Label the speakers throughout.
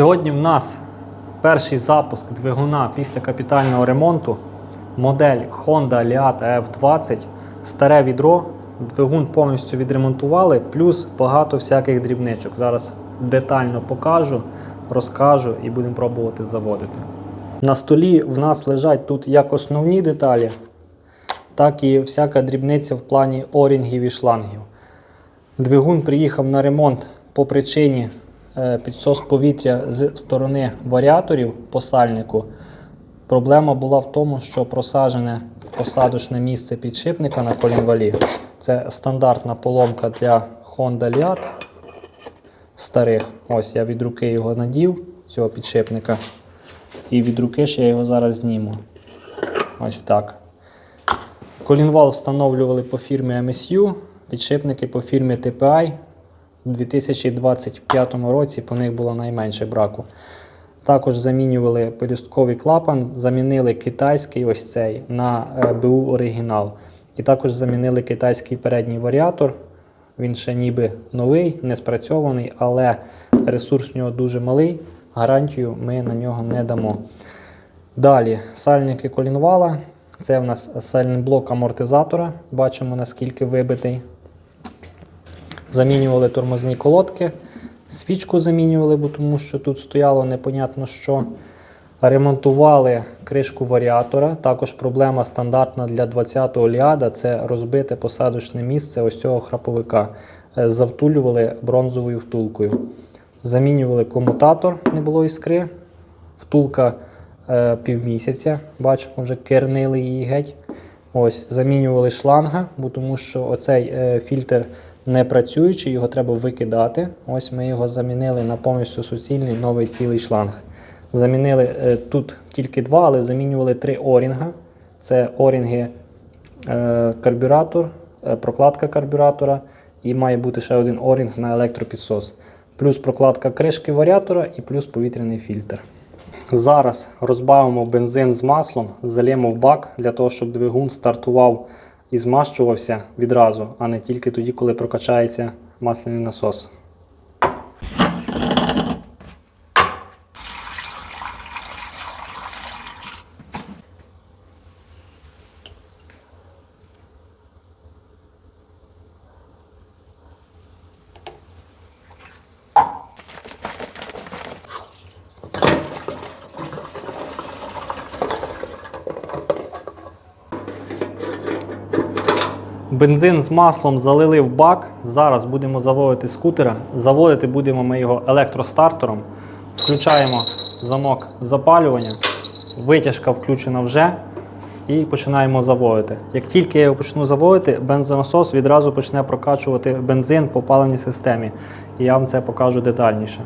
Speaker 1: Сьогодні в нас перший запуск двигуна після капітального ремонту. Модель Honda Liat F20, старе відро. Двигун повністю відремонтували, плюс багато всяких дрібничок. Зараз детально покажу, розкажу і будемо пробувати заводити. На столі в нас лежать тут як основні деталі, так і всяка дрібниця в плані орінгів і шлангів. Двигун приїхав на ремонт по причині підсос повітря з сторони варіаторів по сальнику. Проблема була в тому, що просаджене посадочне місце підшипника на колінвалі. Це стандартна поломка для Honda Liat старих. Ось я від руки його надів, цього підшипника. І від руки ж я його зараз зніму. Ось так. Колінвал встановлювали по фірмі MSU, підшипники по фірмі TPI. У 2025 році по них було найменше браку. Також замінювали пелюстковий клапан, замінили китайський ось цей на е, БУ оригінал. І також замінили китайський передній варіатор. Він ще ніби новий, не спрацьований, але ресурс в нього дуже малий. Гарантію ми на нього не дамо. Далі сальники колінвала. Це в нас сальний блок амортизатора. Бачимо наскільки вибитий. Замінювали тормозні колодки. Свічку замінювали, бо тому що тут стояло непонятно що. Ремонтували кришку варіатора. Також проблема стандартна для 20-го ліада це розбите посадочне місце ось цього храповика. Е, Завтулювали бронзовою втулкою. Замінювали комутатор, не було іскри. Втулка е, півмісяця. Бачимо, вже кернили її геть. Ось, замінювали шланга, бо тому що оцей е, фільтр не працюючий, його треба викидати. Ось ми його замінили на повністю суцільний новий цілий шланг. Замінили е, тут тільки два, але замінювали три орінга. Це орінги е, карбюратор, е, прокладка карбюратора і має бути ще один орінг на електропідсос. Плюс прокладка кришки варіатора і плюс повітряний фільтр. Зараз розбавимо бензин з маслом, залємо в бак для того, щоб двигун стартував і змащувався відразу, а не тільки тоді, коли прокачається масляний насос. Бензин з маслом залили в бак. Зараз будемо заводити скутера. Заводити будемо ми його електростартером. Включаємо замок запалювання. Витяжка включена вже. І починаємо заводити. Як тільки я його почну заводити, бензонасос відразу почне прокачувати бензин по паливній системі. І я вам це покажу детальніше.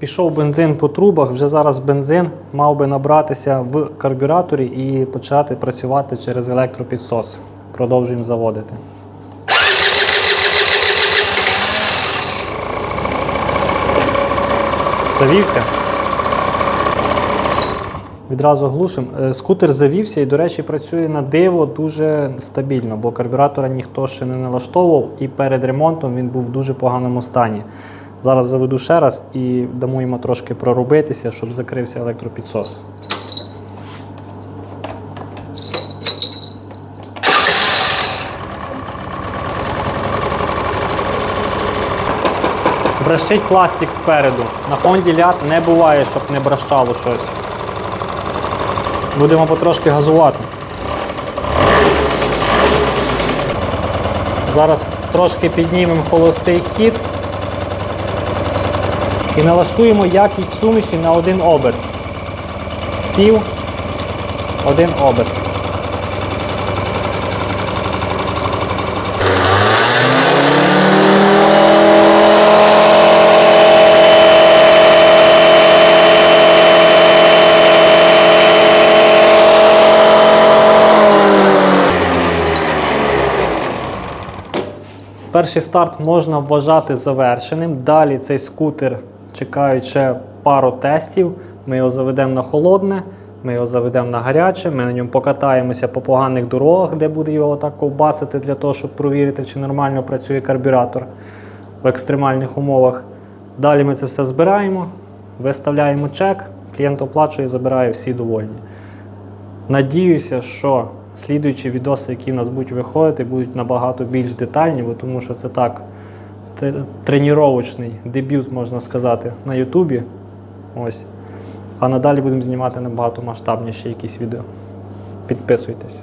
Speaker 1: Пішов бензин по трубах, вже зараз бензин мав би набратися в карбюраторі і почати працювати через електропідсос. Продовжуємо заводити. Завівся. Відразу глушимо. Е, Скутер завівся і, до речі, працює на диво дуже стабільно, бо карбюратора ніхто ще не налаштовував, і перед ремонтом він був в дуже поганому стані. Зараз заведу ще раз і дамо йому трошки проробитися, щоб закрився електропідсос. Брещить пластик спереду. На фонді ляд не буває, щоб не бращало щось. Будемо потрошки газувати. Зараз трошки піднімемо холостий хід і налаштуємо якість суміші на один оберт. Пів, один оберт. Перший старт можна вважати завершеним. Далі цей скутер чекають ще пару тестів. Ми його заведемо на холодне, Ми його заведемо на гаряче, ми на ньому покатаємося по поганих дорогах, де буде його так ковбасити для того, щоб провірити, чи нормально працює карбюратор в екстремальних умовах. Далі ми це все збираємо, виставляємо чек, клієнт оплачує, забирає, всі довольні. Надіюся, що слідуючі відоси, які в нас будуть виходити, будуть набагато більш детальні, бо тому що це так тренувачний дебют, можна сказати, на Ютубі. Ось. А надалі будемо знімати набагато масштабніші якісь відео. Підписуйтесь.